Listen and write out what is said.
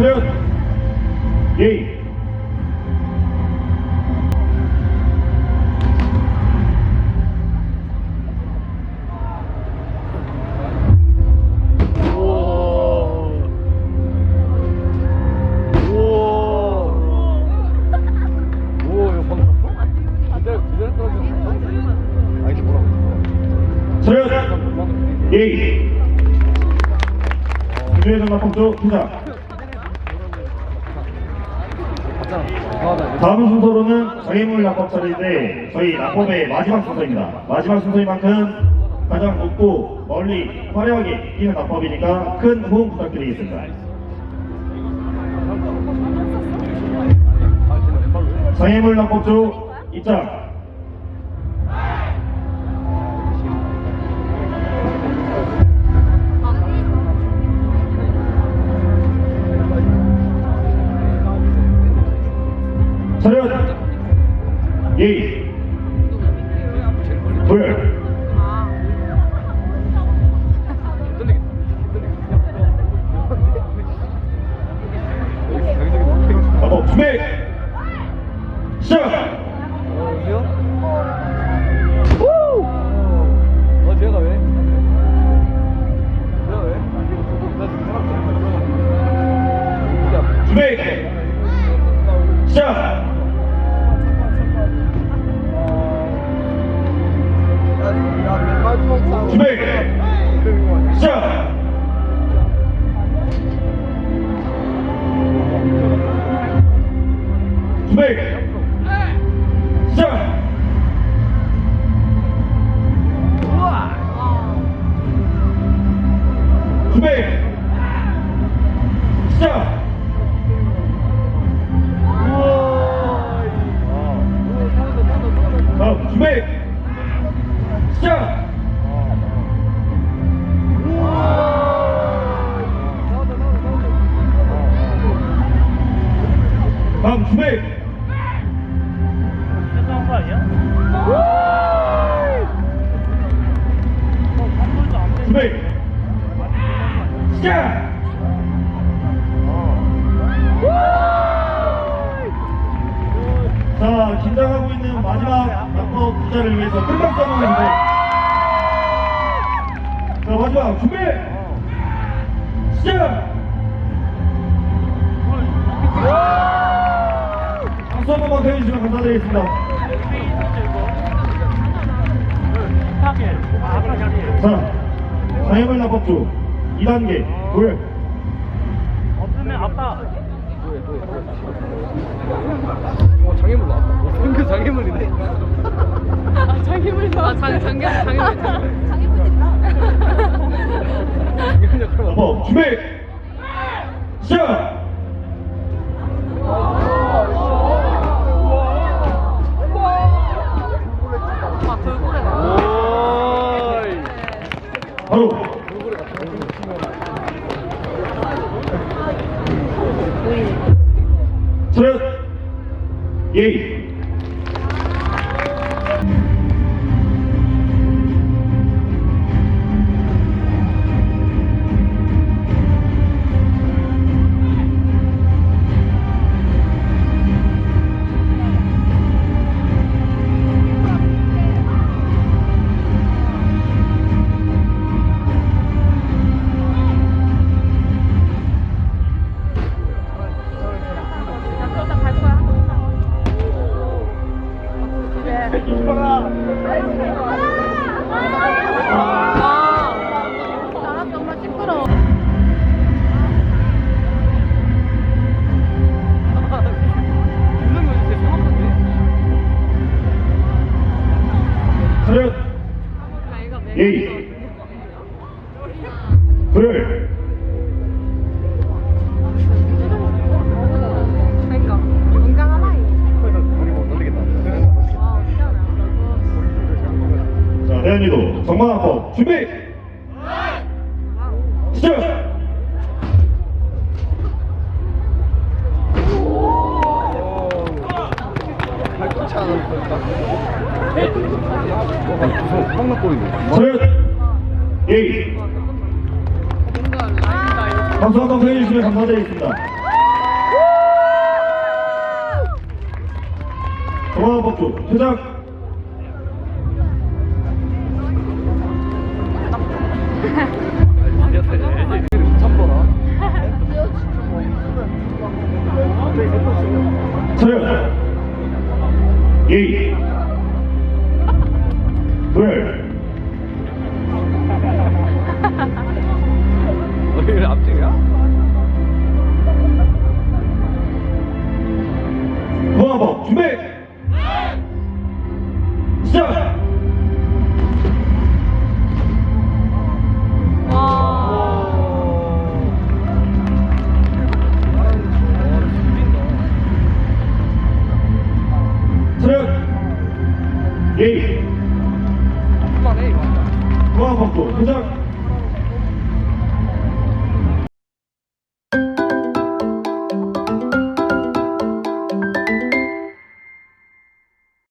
서현 예이 서현 예이 김혜선 박범수 투자 다음 순서로는 장애물 낙법 차례인데 저희 낙법의 마지막 순서입니다. 마지막 순서인 만큼 가장 높고 멀리 화려하게 뛰는 낙법이니까 큰 호응 부탁드리겠습니다. 장애물 낙법조 입장. 어? 나 지금 사람 준비 시작 준비 시작 준비 준비 시작 자 긴장하고 있는 마지막 낙법 부자를 위해서 한번 해주세요 자 마지막 준비. 시작. 박수 한 번만 해주시면 감사드리겠습니다. 하게. 아, 아까 자 장애물 낙법조 2단계 불 없으면 아빠. 어, 장애물 나왔다. 어, 그 장애물이네. 장애물 아, 장, 장애, 장애물. 장애물 역할 맡아. 낙법 준비 시작 예 차렷 예의 불을 그러니까. 자 대한민국 정만학법 준비 시작 발꿈치 하나. 어. 차렷 예의 한번 해주시면 감사드리겠습니다 정만학법조 시작 제일 앞쪽이야? 공화법 준비! 시작! 예. 공화법도 회장!